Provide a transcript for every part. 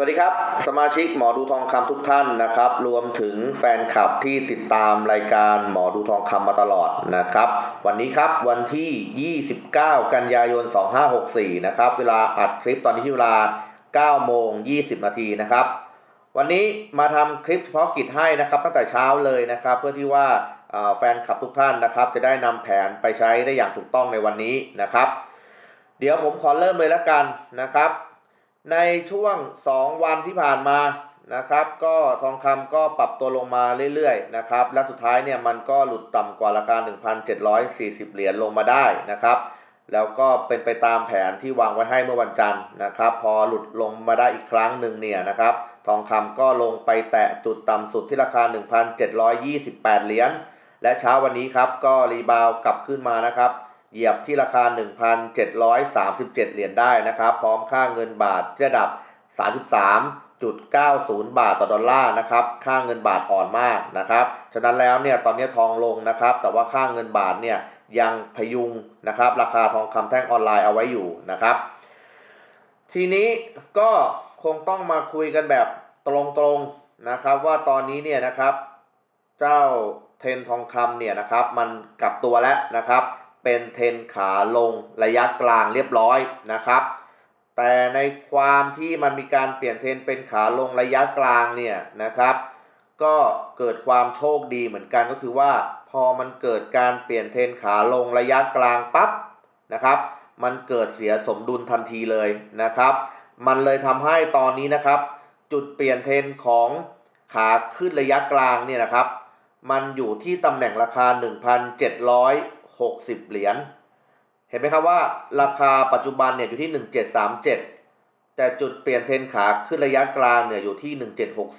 วัสดีครับ สมาชิกหมอดูทองคำทุกท่านนะครับ รวมถึงแฟนคลับที่ติดตามรายการหมอดูทองคำมาตลอดนะครับ วันนี้ครับวันที่ 29 กันยายน 2564 นะครับ เวลาอัดคลิปตอนนี้ที่เวลา9โมง 20 นาทีนะครับ วันนี้มาทำคลิปเฉพาะกิจให้นะครับตั้งแต่เช้าเลยนะครับ เพื่อที่ว่าแฟนคลับทุกท่านนะครับ จะได้นำแผนไปใช้ได้อย่างถูกต้องในวันนี้นะครับ เดี๋ยวผมขอเริ่มเลยแล้วกันนะครับ ในช่วง 2 วันที่ผ่านมานะครับ ก็ทองคำก็ปรับตัวลงมาเรื่อยๆนะครับ และสุดท้ายเนี่ยมันก็หลุดต่ำกว่าราคา 1,740 เหรียญลงมาได้นะครับ แล้วก็เป็นไปตามแผนที่วางไว้ให้เมื่อวันจันทร์นะครับ พอหลุดลงมาได้อีกครั้งหนึ่งเนี่ยนะครับ ทองคำก็ลงไปแตะจุดต่ำสุดที่ราคา 1,728 เหรียญและเช้าวันนี้ครับก็รีบาวกลับขึ้นมานะครับ เหยียบที่ราคา 1,737 เหรียญได้นะครับ พร้อมค่าเงินบาทระดับ 33.90 บาทต่อดอลลาร์นะครับ ค่าเงินบาทอ่อนมากนะครับ ฉะนั้นแล้วเนี่ยตอนนี้ทองลงนะครับ แต่ว่าค่าเงินบาทเนี่ยยังพยุงนะครับราคาทองคำแท่งออนไลน์เอาไว้อยู่นะครับ ทีนี้ก็คงต้องมาคุยกันแบบตรงๆนะครับ ว่าตอนนี้เนี่ยนะครับ เจ้าเทนทองคำเนี่ยนะครับ มันกลับตัวแล้วนะครับ เป็นเทรนขาลงระยะกลางเรียบร้อยนะครับ แต่ในความที่มันมีการเปลี่ยนเทรนเป็นขาลงระยะกลางเนี่ยนะครับ ก็เกิดความโชคดีเหมือนกันก็คือว่า พอมันเกิดการเปลี่ยนเทรนขาลงระยะกลางปั๊บนะครับ มันเกิดเสียสมดุลทันทีเลยนะครับ มันเลยทำให้ตอนนี้นะครับ จุดเปลี่ยนเทรนของขาขึ้นระยะกลางเนี่ยนะครับ มันอยู่ที่ตำแหน่งราคา 60 เหรียญ เห็นไหมครับว่าราคาปัจจุบันเนี่ยอยู่ที่ 1737 แต่จุดเปลี่ยนเทรนขาขึ้นระยะกลางเนี่ยอยู่ที่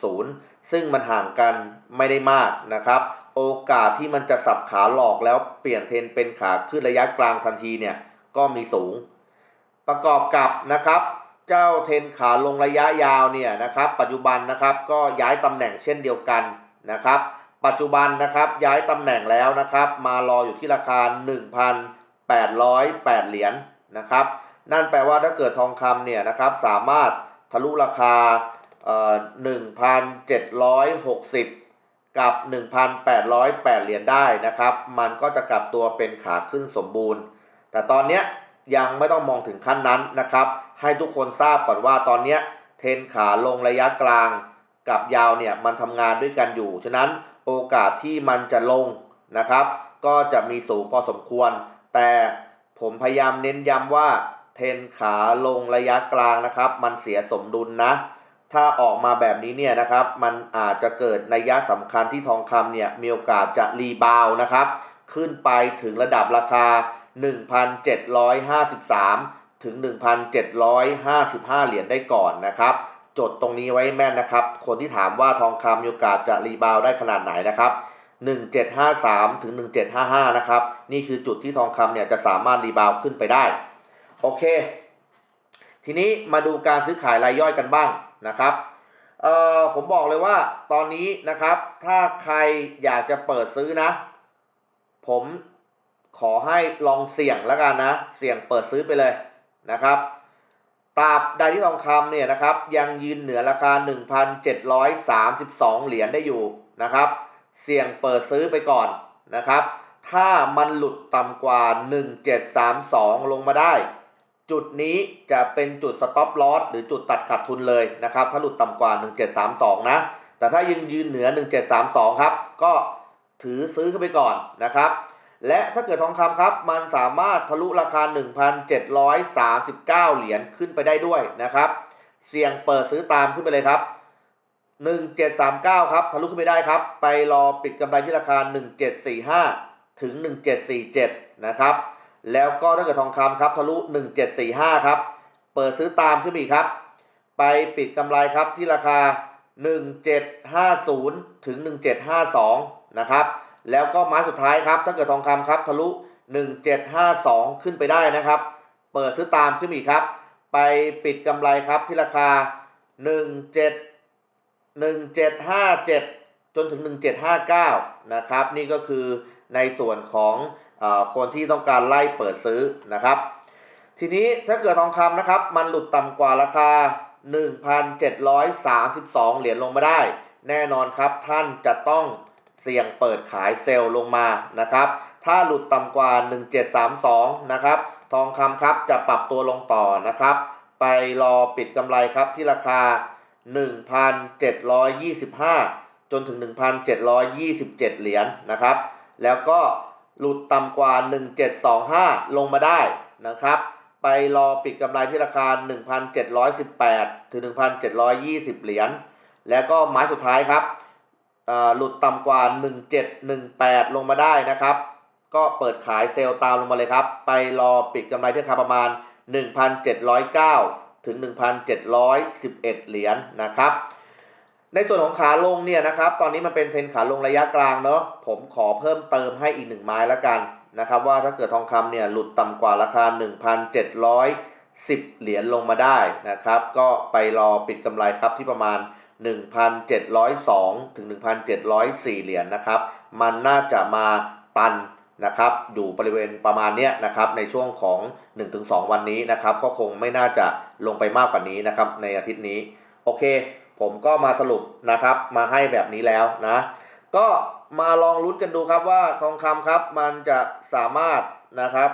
1760 ซึ่งมันห่างกันไม่ได้มากนะครับ โอกาสที่มันจะสับขาหลอกแล้วเปลี่ยนเทรนเป็นขาขึ้นระยะกลางทันทีเนี่ยก็มีสูง ประกอบกับนะครับเจ้าเทรนขาลงระยะยาวเนี่ยนะครับปัจจุบันนะครับก็ย้ายตำแหน่งเช่นเดียวกันนะครับ ปัจจุบันนะครับย้ายตำแหน่งแล้วนะครับ มารออยู่ที่ราคา 1,808 เหรียญนะครับ นั่นแปลว่าถ้าเกิดทองคำเนี่ยนะครับสามารถทะลุราคาเอ่อ1,760กับ 1,808 เหรียญได้นะครับ มันก็จะกลับตัวเป็นขาขึ้นสมบูรณ์ แต่ตอนนี้ยังไม่ต้องมองถึงขั้นนั้นนะครับ ให้ทุกคนทราบก่อนว่าตอนนี้เทนขาลงระยะกลางกับยาวเนี่ยมันทำงานด้วยกันอยู่ ฉะนั้น โอกาสที่มันจะลงนะครับ ก็จะมีสูงพอสมควร แต่ผมพยายามเน้นย้ำว่าเทนขาลงระยะกลางนะครับ มันเสียสมดุลนะ ถ้าออกมาแบบนี้เนี่ยนะครับ มันอาจจะเกิดนัยยะสำคัญที่ทองคำเนี่ยมีโอกาสจะรีบาวด์นะครับ ขึ้นไปถึงระดับราคา 1,753 ถึง 1,755 เหรียญได้ก่อนนะครับ จดตรงนี้ไว้แม่นนะครับ คนที่ถามว่าทองคำมีโอกาสจะรีบาวได้ขนาดไหนนะครับ1753 ถึง 1755 นะครับ นี่คือจุดที่ทองคำเนี่ยจะสามารถรีบาวขึ้นไปได้ โอเค ทีนี้มาดูการซื้อขายรายย่อยกันบ้างนะครับเอ่อผมบอกเลยว่าตอนนี้นะครับ ถ้าใครอยากจะเปิดซื้อนะ ผมขอให้ลองเสี่ยงแล้วกันนะ เสี่ยงเปิดซื้อไปเลยนะครับ ตราบใดที่ทองคำเนี่ยนะครับ ยังยืนเหนือราคา 1,732 เหรียญได้อยู่นะครับ เสี่ยงเปิดซื้อไปก่อนนะครับ ถ้ามันหลุดต่ำกว่า 1732 ลงมาได้ จุดนี้จะเป็นจุด stop loss หรือจุดตัดขาดทุนเลยนะครับ ถ้าหลุดต่ำกว่า 1732 นะ แต่ถ้ายืนยืนเหนือ 1732 ครับ ก็ถือซื้อขึ้นไปก่อนนะครับ และถ้าเกิดทองคำครับ มันสามารถทะลุราคา 1,739 เหรียญขึ้นไปได้ด้วยนะครับ เสี่ยงเปิดซื้อตามขึ้นไปเลยครับ 1739 ครับ ทะลุขึ้นไปได้ครับ ไปรอปิดกำไรที่ราคา 1745 ถึง 1747 นะครับ แล้วก็ถ้าเกิดทองคำครับ ทะลุ 1745 ครับ เปิดซื้อตามขึ้นมาอีกครับ ไปปิดกำไรครับที่ราคา 1750 ถึง 1752 นะครับ แล้วก็ไม้สุดท้ายครับ ถ้าเกิดทองคำครับทะลุ 1752 ขึ้นไปได้นะครับ เปิดซื้อตามขึ้นอีกครับ ไปปิดกำไรครับที่ราคา 17 1757 จนถึง 1759 นะครับ นี่ก็คือในส่วนของอคนที่ต้องการไล่เปิดซื้อนะครับ ทีนี้ถ้าเกิดทองคำนะครับ มันหลุดต่ำกว่าราคา 1,732 เหรียญลงมาได้ แน่นอนครับท่านจะต้อง เสี่ยงเปิดขายเซลล์ลงมานะครับ ถ้าหลุดต่ำกว่า 1732 นะครับ ทองคำครับจะปรับตัวลงต่อนะครับ ไปรอปิดกำไรครับที่ราคา 1,725 จนถึง 1,727 เหรียญนะครับ แล้วก็หลุดต่ำกว่า 1725 ลงมาได้นะครับ ไปรอปิดกำไรที่ราคา 1,718 ถึง 1,720 เหรียญ แล้วก็ไม้สุดท้ายครับ หลุดต่ำกว่า 1718 ลงมาได้นะครับ ก็เปิดขายเซลล์ตามลงมาเลยครับ ไปรอปิดกำไรที่ราคาประมาณ 1,709 ถึง 1,711 เหรียญนะครับ ในส่วนของขาลงเนี่ยนะครับ ตอนนี้มันเป็นเทรนขาลงระยะกลางเนาะ ผมขอเพิ่มเติมให้อีกหนึ่งไม้แล้วกันนะครับว่าถ้าเกิดทองคำเนี่ยหลุดต่ำกว่าราคา 1,710 เหรียญลงมาได้นะครับ ก็ไปรอปิดกำไรครับที่ประมาณ 1,702 ถึง 1,704 เหรียญนะครับ มันน่าจะมาตันนะครับอยู่บริเวณประมาณเนี้ยนะครับในช่วงของ 1-2 วันนี้นะครับ ก็คงไม่น่าจะลงไปมากกว่านี้นะครับในอาทิตย์นี้ โอเค ผมก็มาสรุปนะครับมาให้แบบนี้แล้วนะ ก็มาลองลุ้นกันดูครับว่าทองคำครับมันจะสามารถนะครับ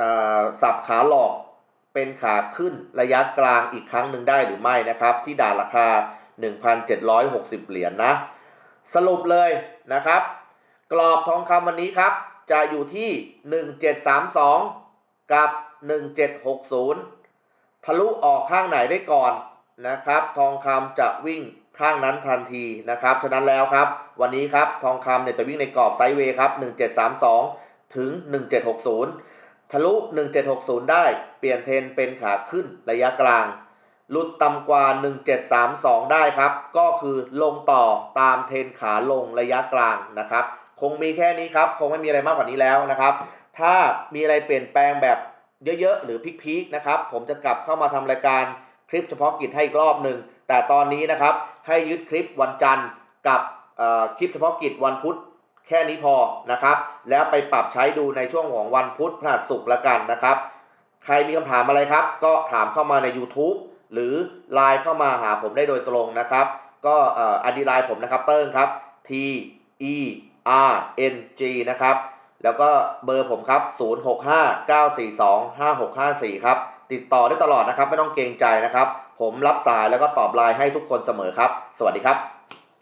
อ่าสับขาหลอก เป็นขาขึ้นระยะกลางอีกครั้งหนึ่งได้หรือไม่นะครับ ที่ด่านราคา 1,760 เหรียญนนะ สรุปเลยนะครับ กรอบทองคำวันนี้ครับ จะอยู่ที่ 1732 กับ 1760 ทะลุออกข้างไหนได้ก่อนนะครับ ทองคำจะวิ่งข้างนั้นทันทีนะครับ ฉะนั้นแล้วครับ วันนี้ครับทองคำเนี่ยจะวิ่งในกรอบไซด์เวย์ครับ 1732 ถึง 1760 ทะลุ 1760 ได้ เปลี่ยนเทนเป็นขาขึ้นระยะกลาง หลุดต่ำกว่า 1732 ได้ครับ ก็คือลงต่อตามเทนขาลงระยะกลางนะครับ คงมีแค่นี้ครับ คงไม่มีอะไรมากกว่านี้แล้วนะครับ ถ้ามีอะไรเปลี่ยนแปลงแบบเยอะๆ หรือพีคๆนะครับ ผมจะกลับเข้ามาทำรายการคลิปเฉพาะกิจให้อีกรอบหนึ่ง แต่ตอนนี้นะครับ ให้ยึดคลิปวันจันทร์กับคลิปเฉพาะกิจวันพุธ แค่นี้พอนะครับ แล้วไปปรับใช้ดูในช่วงของวันพุธพฤหัสศุกร์ละกันนะครับ ใครมีคำถามอะไรครับ ก็ถามเข้ามาใน YouTube หรือไลน์เข้ามาหาผมได้โดยตรงนะครับ ก็เอ่ออดีไลน์ผมนะครับเติ้งครับ T E R N G นะครับ แล้วก็เบอร์ผมครับ 0659425654 ครับ ติดต่อได้ตลอดนะครับ ไม่ต้องเกรงใจนะครับ ผมรับสายแล้วก็ตอบไลน์ให้ทุกคนเสมอครับ สวัสดีครับ